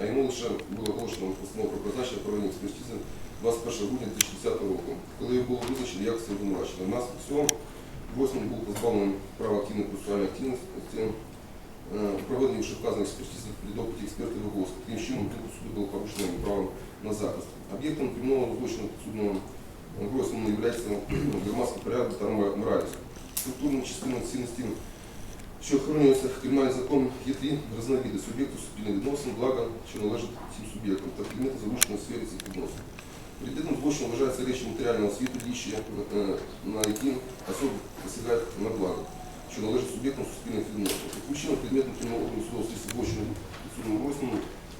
а йому лише було оголошено постанову про призначення проведення експертизи 21 грудня 2010 року, коли було визначено якості обвинувачення. Внаслідок цього Гройсман був позбавлений права активної процесуальної активності, е, проведення вказаних експертизи при допиті експертів ГОС. Таким чином, думку суду було порушено його право на захист. Об'єктом кримінального злочину підсудного Гройсмана є громадський порядок та моральність. Структурною частиною цінності що охоронюється кримінальним законом, є три різновиди суб'єкту суспільних відносин, блага, що належать цим суб'єктам, та предмети залученої сфері цих відносин. Пріоритетним злочином вважаються речі матеріального світу, діючі, е, на які особи посягають на благо, що належать суб'єктам суспільних відносин. Таким предметом кримінального органу судового слідства злочину підсудному Гройсману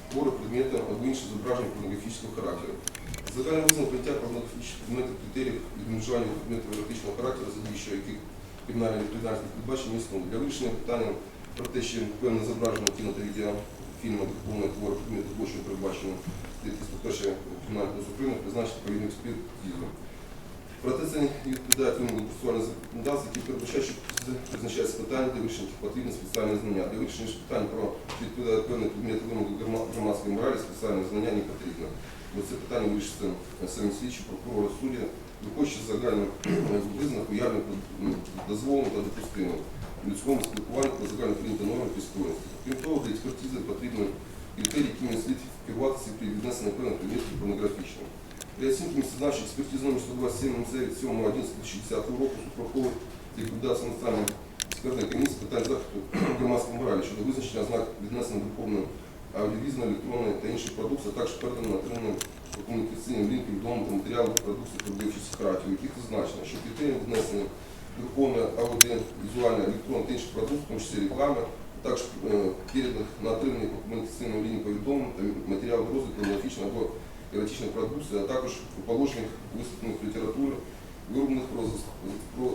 твори предмети або інші зображення порнографічного характеру. Загальне визнано поняття порнографічних предметів критеріїв відмежування предметів еротичного характеру, за діючого яких кримінальної відповідальності передбачені існує. Для вирішення питання про те, що певне зображення кіно та відеофільму повної твори предмету злочину передбачено статті 101 Кримінального України призначити відповідну експертизу. Проте це не відповідає вимогам процесуального законодавства, які передбачають, що призначається питання, для вирішення яких потрібні спеціальні знання. Для вирішення питань про чи відповідає певний предмет вимогу громадської моралі, спеціальні знання не потрібно. Бо це питання вирішиться самі слідчі, прокурори, судді, виходячи з загальних визнаних уявних дозволених та допустимих в людському спілкуванні про загально прийняті норми пристойності. Крім того, для експертизи потрібні критерії, якими слід керуватися при віднесенні певних предметів порнографічних. При оцінці місцезнавчої експертизи номер 127 МЗ від 7 11 року суд проходить ліквідацію національної експертної комісії з питань захисту громадської моралі щодо визначення ознак віднесення духовної аудіовізної, електронної та інших продукцій, а також передано на отримання по комунікаційним лінкам відомого та матеріалу продукції продовольчих характерів, яких зазначено, що критерії віднесення духовної, аудіовізуальної, електронної та інших продуктів, в тому числі реклами, а також е, переданих на отримання по комунікаційним лініям повідомлень та матеріалу розвитку порнографічної або еротичної продукції, а також у положеннях виступлених літератури, вироблених про зас- про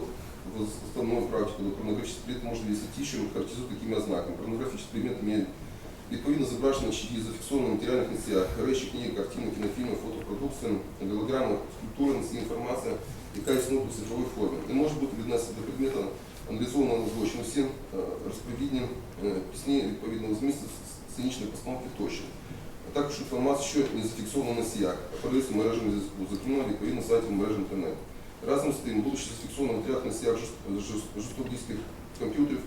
установленную практику до порнографических предметов можно вести ті, що характеризують такими ознаками. Порнографічні предмети имеют відповідно зображені чи зафіксовані в матеріальних носіях, речі, книги, картини, кінофільми, фотопродукція, голограми, скульптури, носії інформація, яка існує у цифровій формі. Не може бути віднесена до предмета аналізованого злочину всі е, розповідні е, пісні відповідного змісту, сценічної постановки тощо. А також інформація, що не зафіксована на носіях, а передаються мережами зв'язку, зокрема відповідно сайтів мережі інтернету. Разом з тим, будучи зафіксовано на матеріалах носіях жорсткодиских комп'ютерів,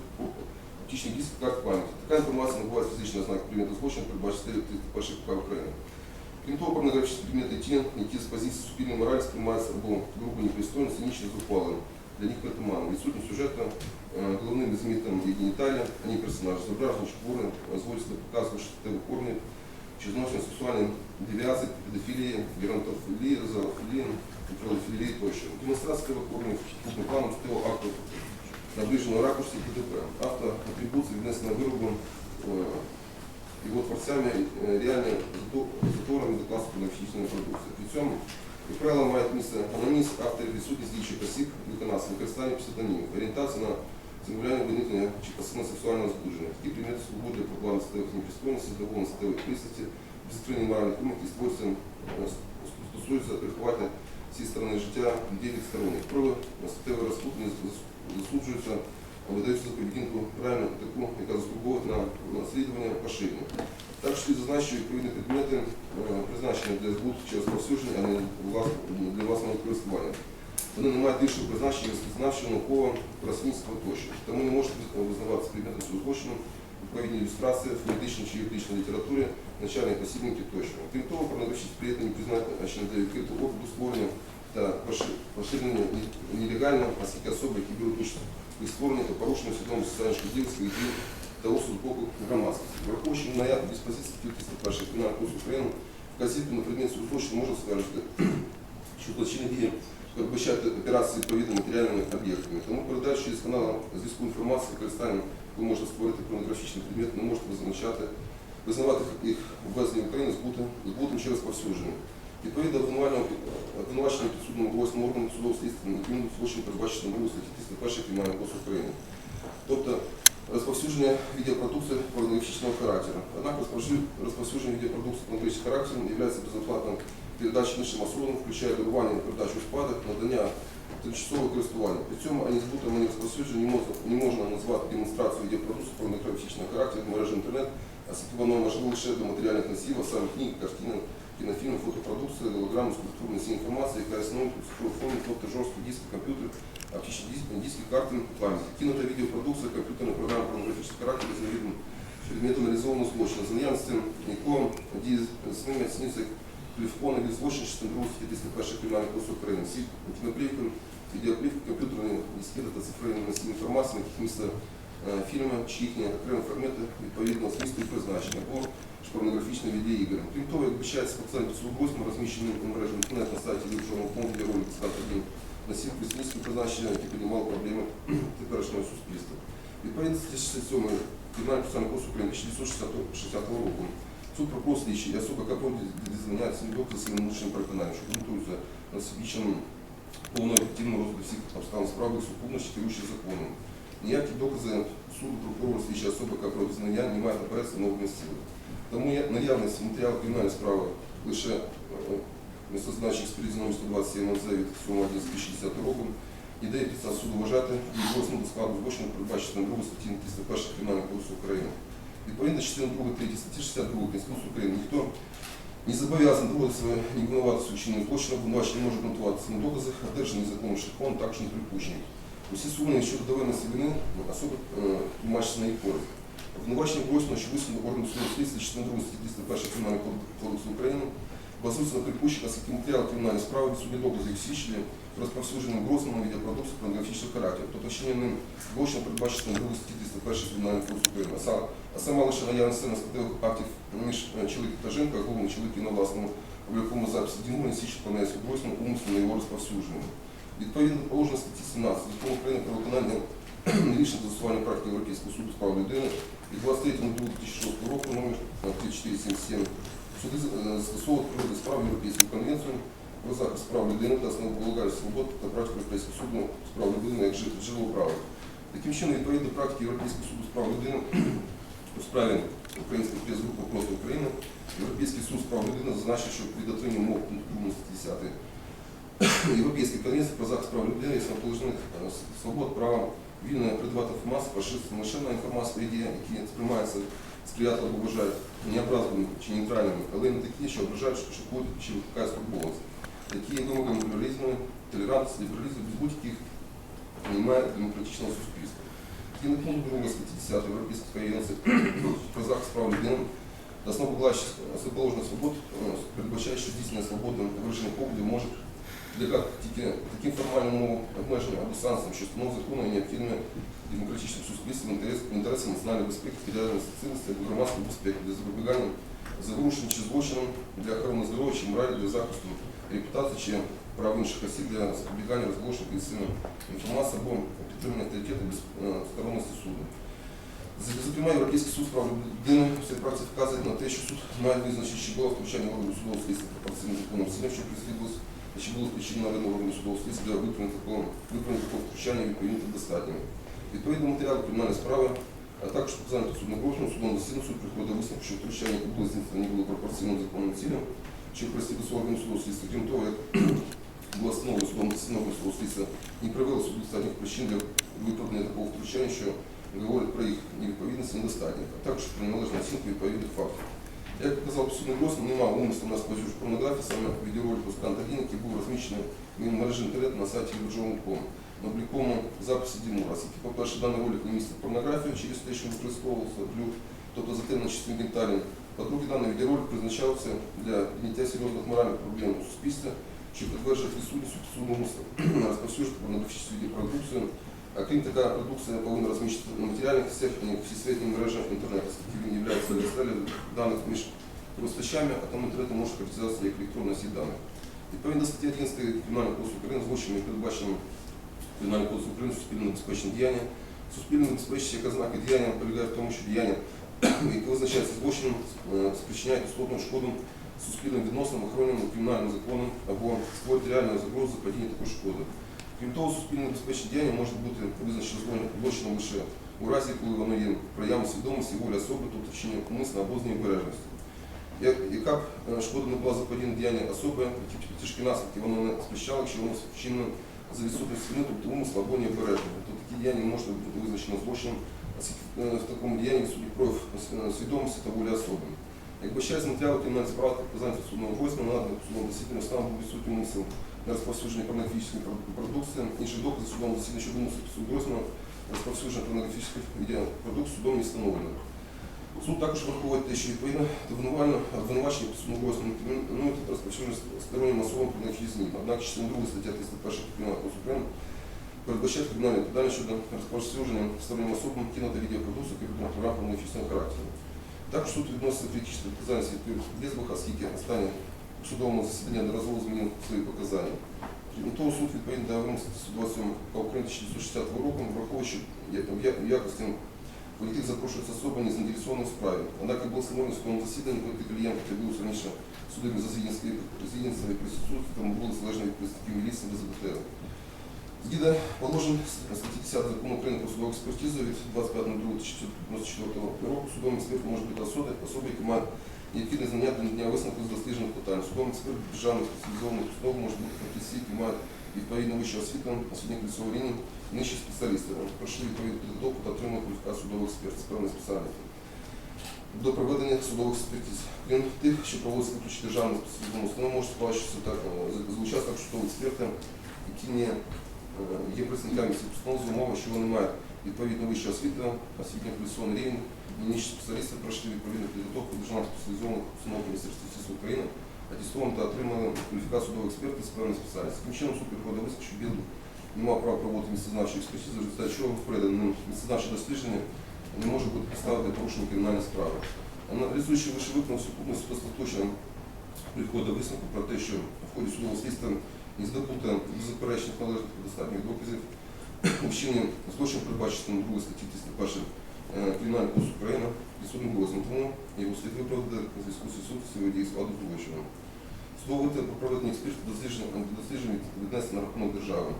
оптичних дисків, карт пам'яті. Така інформація набуває фізичний ознак предмету злочину, передбачить статтю 31 КП України. Крім того, порнографічні предмети ті, які з позиції суспільної моралі сприймаються або грубо непристойно, цинічно зухвалені. Для них притаманно. Відсутність сюжету, е, головним змістом є геніталія, а не персонаж. Зображені шпори, зводяться до показу статевих формів, чи зносять сексуальні девіації, педофілії, геронтофілії, зоофілії, мікрофілії тощо. Демонстрація формів крупним планом стилу акту наближеного ракурсі ПДП. Автоатрибуції віднесено виробом його творцями е, реальні заторами до класу порнографічної продукції. При цьому, як правило, мають місце анонімність авторів, відсутність діючих осіб, виконавців, використання псевдонімів, орієнтація на замовляння виникнення чи пасивно сексуального збудження. Такі предмети свободи для проблеми статевих непристойності, задоволення статевих пристрасті, безстранні моральних вимог і створюються, е, стосуються приховати всі сторони життя людей від сторонніх. Проби статевої розпутання засуджуються, а видаються за поведінку правильно таку, яка заслуговує на наслідування поширення. Також слід зазначити, що відповідні предмети е, призначені для збуту чи розповсюдження, а не для власного користування. Вони не мають іншого призначення мистецтвознавчого, наукового, просвітництва тощо. Тому не можуть визнаватися предметом цього злочину відповідні ілюстрації в політичній чи юридичній літературі, начальні посібники тощо. Крім того, порнографічні приєднані призначені для відкритого опиту створення та поши- поширення ні- нелегально, оскільки особи, які беруть участь у створенні та порушенні свідомо соціальних шкодів своїх дій та осуд з боку громадськості. Враховуючи наявну диспозиції статті 301 Кримінального кодексу України, вказівку на предмет цього злочину можна стверджувати, що злочинні дії передбачають операції відповідно матеріальними об'єктами. Тому передача через канал зв'язку інформації, використанням, коли можна створити порнографічний предмет, не можете визначати, визнавати їх ввезення в Україну збутим, збутим через повсюдження. Відповідно обвинувачення підсудному власному органу судового слідства на кримінальному злочині передбачено нову статті 301 Кримінального кодексу України. Тобто розповсюдження відеопродукції порнографічного характеру. Однак розповсю- розповсюдження відеопродукції порнографічного характеру є безоплатним передачі іншим особам, включає дарування і передачу спадок, надання тимчасового користування. При цьому ані збутом, ані розповсюдженням не можна, назвати демонстрацію відеопродукції порнографічного характеру в мережі інтернет оскільки воно важливо лише до матеріальних носіїв, а саме книги, картини, кінофільми, фотопродукція, голограми, скульптури, носії інформації, яка існує у цифровій формі, тобто жорсткі диски, комп'ютер, оптичні диски, диски, карти, пам'яті. Кіно та відеопродукція, комп'ютерна програма порнографічного характеру з невідомим предметом реалізованого злочину. За наявності якого дії з ними оцінюється кваліфікований від злочин частини 2 статті 301 Кримінального кодексу України. Всі кіноплівки, відеоплівки, комп'ютерні диски та цифрові носії інформації, на яких місце е, фільми чи їхні окремі фрагменти відповідного змісту і призначення або ж порнографічні відеоігри. Крім того, як обіцяється спеціально 508 розміщений у мережі інтернет на сайті Державного фонду для ролик стати один носів присутність призначення, які піднімали проблеми теперішнього суспільства. Відповідно статті 67 Кримінального процесуального кодексу України 1960 року суд прокурор слідчий і особа, яка проводить дізнання свідок за своїм внутрішнім переконанням, що ґрунтується на свідченому повного ефективного розгляду всіх обставин справи сукупності керуючи законом. Ніякі докази суду, прокурора, слідча особа, яка проводить дізнання, не має наперед встановлення сили. Тому є наявність матеріалу кримінальної справи лише е, місцезначних експертизи номер 127 НЗ від 7 2010 року, ідея підстав суду вважати відносно до складу злочину передбачено 2 статті 301 Кримінального кодексу України. Відповідно частини 2 3 статті 62 Конституції України ніхто не зобов'язаний доводити своє невинуватість у чинному злочину, обвинувачення не може ґрунтуватися на доказах, одержані законним шляхом, також не припущені. Усі сумніви щодо доведеності вини особи тлумачаться на їх користь. Обвинувачення Гройсмана, що висунув органу судового слідства частини 2 статті 301 Кримінального кодексу України, базується на припущенні, оскільки матеріал кримінальної справи відсутні докази їх свідчення розповсюдженим Гройсманом відеопродукції порнографічного характеру, тобто вчиненим злочином передбачено на 2 статті 301 Кримінального кодексу України. А сам- А сама лише наявність статевих актів між е, чоловіком та жінкою, головним чоловіком на власному обліковому записі Дімоні свідчить про неї Гройсман умисно на його розповсюдження. Відповідно положення статті 17 Закону України про виконання рішень застосування практики Європейського суду з прав людини від 23.02.2006 року номер 3477 суди е, скасовують природи справ Європейську конвенцію про захист прав людини та основополагаючи свобод та практику Європейського суду з прав людини як жит- права. Таким чином, відповідно практики Європейського суду з прав людини у справі Української прес-групи проти України, Європейський суд з прав людини зазначив, що при дотриманні мов пункту 2 статті 10 Європейської конвенції про захист прав людини і основоположних е, свобод, права. Вільно придбати інформацію, поширити не лише на інформацію ідеї, які сприймаються сприятливо або вважають необразними чи нейтральними, але не такі, що ображають, що шокують чи викликають скорбовість, які є вимогами толерантності, лібералізму без будь-яких немає демократичного суспільства. І на пункт 2 статті 10 Європейської конвенції про захист прав людини та основоположних свобод е, передбачає, що здійснення свободи вираження поглядів може підлягати тільки таким формальним обмеженням або санкціям, що становить законом і необхідними демократичним суспільством інтерес, інтересам національної безпеки, територіальної цінності або громадської безпеки для запобігання заворушень чи злочинам для охорони здоров'я чи моралі для захисту репутації чи прав інших осіб для запобігання розголошення підсильної інформації або підтримання авторитету безсторонності суду. З- Зокрема, Європейський суд прав людини в своїй праці вказує на те, що суд має визначити, чи було втручання органу судового слідства пропорційним законом що прислідувалось, чи було причина наведено органу судового слідства для виправлення такого, втручання відповідно та достатніми. Відповідно матеріалу кримінальної справи, а також показання судного розгляду, судом засідання суд приходить висновку, що втручання, було здійснено, не було пропорційним законним цілям, чи прислідувалося органу судового слідства. Крім того, як встановлено судом засідання судового слідства, не привело суду достатніх причин для виправдання такого втручання, що говорить про їх невідповідність і недостатність, а також про належну оцінку відповідних фактів. Як показав судний розгляд, немає умислу на споживачу порнографії, саме відеоролику з Кантарін, який був розміщений в мережі інтернету на сайті Державного.ком на обліковому записі Дімура. Оскільки, по-перше, даний ролик не містить порнографію через те, що використовувався блюд, тобто затемнено чистим гентарієм. По-друге, даний відеоролик призначався для підняття серйозних моральних проблем у суспільстві, що підтверджує відсутність судного умислу на розповсюдження порнографічну відеопродукцію, а крім така продукція повинна розміщити на матеріальних носіях і в всесвітній мережі інтернету, оскільки він є реєстралем даних між користувачами, а тому інтернет може характеризуватися як електронний носій даних. Відповідно до статті 11 Кримінального кодексу України злочинами передбаченим Кримінальним кодексом України суспільно небезпечне діяння. Суспільно небезпечність як ознаки діяння полягає в тому, що діяння, яке визначається злочином, е, спричиняє істотну шкоду суспільним відносинам, охороненим кримінальним законом або створить реальну загрозу заподіяння такої шкоди. Крім того, суспільно небезпечне діяння може бути визначено злочином лише у разі, коли воно є проявом свідомості, волі особи, тобто вчинення умисна або з необережності. Яка б е, шкода не була заподіяна діяння особи, які тяжкі наслідки воно не спричало, якщо воно вчинено за відсутність вини, тобто умисла або необережності. Тобто такі діяння можуть бути визначені злочином, е, в такому діянні суді прояв е, свідомості та волі особи. Якби ще з матеріалу кримінальної справи та показань судного Гройсмана наданих судовому засіданні став був відсутній умисел на розповсюдження порнографічної прод- продукції, інші докази судового засідання щодо мусу суд розповсюдження порнографічних відеопродуктів судом не встановлено. Суд також враховує те, що відповідно обвинувачення Гройсмана кримінують розповсюдження стороннім особам порнографічних знімів. Однак частина 2 стаття 301 Кримінального кодексу України передбачає кримінальне питання щодо розповсюдження стороннім особам кіно та відеопродукції комп'ютерних програм порнографічного характеру. Також суд відносить критичні показання свідків Лєзбаха, оскільки останнє судовому засіданні неразово змінив свої показання. Крім того, суд відповідно до вимог статті 127 по України 1960 року, враховуючи в якості яких запрошується особа не заінтересована в справі. Однак було встановлено в судовому засіданні, коли клієнт требується раніше судами за Зінської присутствия, тому було залежно від представників міліції без ЗБТ. Згідно положень статті 10 закону України про судову експертизу від 25.02.1994 року судовим експертом може бути особа, особа, яка має необхідне знання до надання висновку з досліджених питань. Судовим експертом державних спеціалізованих установ може бути фахівці, які мають відповідно вищу освіту, освітню ключову лінію, нижчі спеціалісти. Пройшли відповідну підготовку та отримали кваліфікацію судового експерта з певної спеціальності. До проведення судових експертиз. Крім тих, що проводиться виключно державним спеціалізованим установом, може сплачуватися так, е, залучатися також судові експерти, які не е, є представниками цих установ за умови, що вони мають відповідно вищу освіту, освітньо кваліфікаційний рівень, і спеціалісти пройшли відповідну підготовку державних спеціалізованих установ Міністерства юстиції України, атестовані та отримали кваліфікацію судового експерта з певної спеціальності. Таким чином суд приходить висновок, що білд не мав права проводити місцезнавчу експертизу, в результаті чого передане місцезнавче дослідження не може бути підставити порушення кримінальної справи. Аналізуючи вище виконав сукупність остаточно приходить висновку про те, що в ході судового слідства не здобуто беззаперечних належних достатніх доказів вчиненні злочин передбачено 2 статті 301 е, Кримінального кодексу України підсудним голосом, тому його слід виправдати у зв'язку з відсутністю дії складу злочину. Судовити про проведення експертів досліджень віднесено на рахунок держави.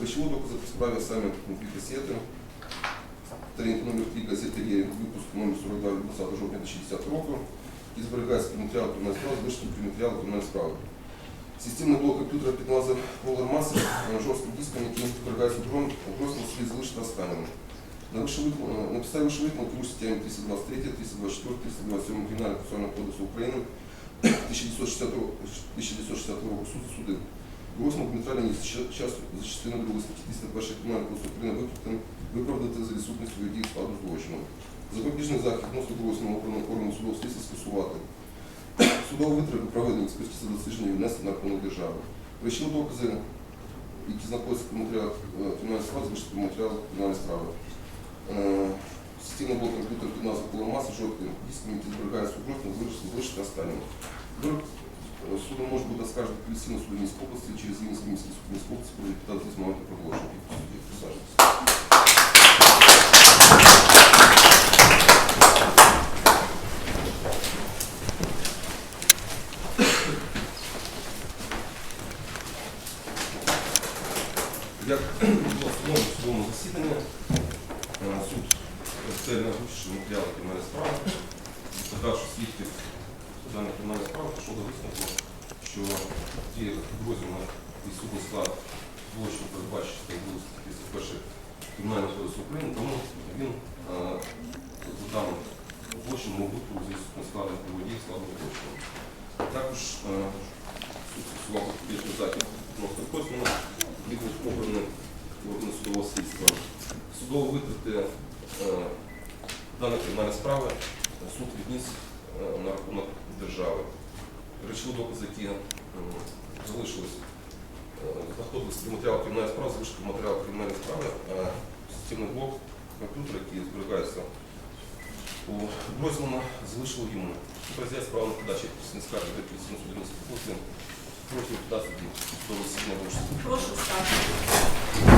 Речові докази по справі саме дві касети, сторінки номер 3 газети є випуск номер 42 від 20 жовтня 2010 року, який зберігається матеріал кримінальної справи, під матеріал кримінальної справи. Системний блок комп'ютера під назвою Polar Master жорстким диском, який зберігається у дрон, просто слід залишити останнім. На підставі виклику керуючи статтями 323, 324, 327 Кримінального процесуального кодексу України 1960 року 1960 року суд суди. Гросман Дмитра Леонідович час за частиною 2 статті 301 Кримінального кодексу України викликом виправдати за відсутністю дії складу злочину. Запобіжний захід відносно Гросмана органу судового слідства скасувати. Судові витримки проведення експертизи дослідження віднести на рахунок держави. Прийшли докази, які знаходяться в матеріалах е, кримінальної справи, залишити матеріал кримінальної справи. Е, Стіна блок комп'ютер під назвою Коломаса, які зберігаються у жовтні, залишити останнім. Е, Судом може бути оскаржити апеляційну суду Мінської області через Вінницький міський суд Мінської області про депутати з моменту проголошення. Підпис судді. Присаджуйтесь. Як було встановлено в судовому засіданні, е, суд ретельно вивчивши матеріали кримінальної справи, задавши свідків даної кримінальної справи, пішов до висновку, що ті підрозділи відсутній склад злочину передбачить статтею 31 Кримінального кодексу України, тому він е, за даним злочином мав бути у складом водії складу злочину. Також е, суд публічний захід відносно Косміна, він був обраний органи судового слідства. Судово витрати е, даної кримінальної справи суд відніс е, на рахунок держави. Речові докази, які залишились, е, знаходилися до матеріалу кримінальної справи, залишки матеріалу кримінальної справи, системний блок комп'ютера, який зберігається у Гройсмана, залишили йому. Розгляд справа на подачі скарги до апеляційного суду Мінської області. Прошу віддати до засідання. Прошу стати.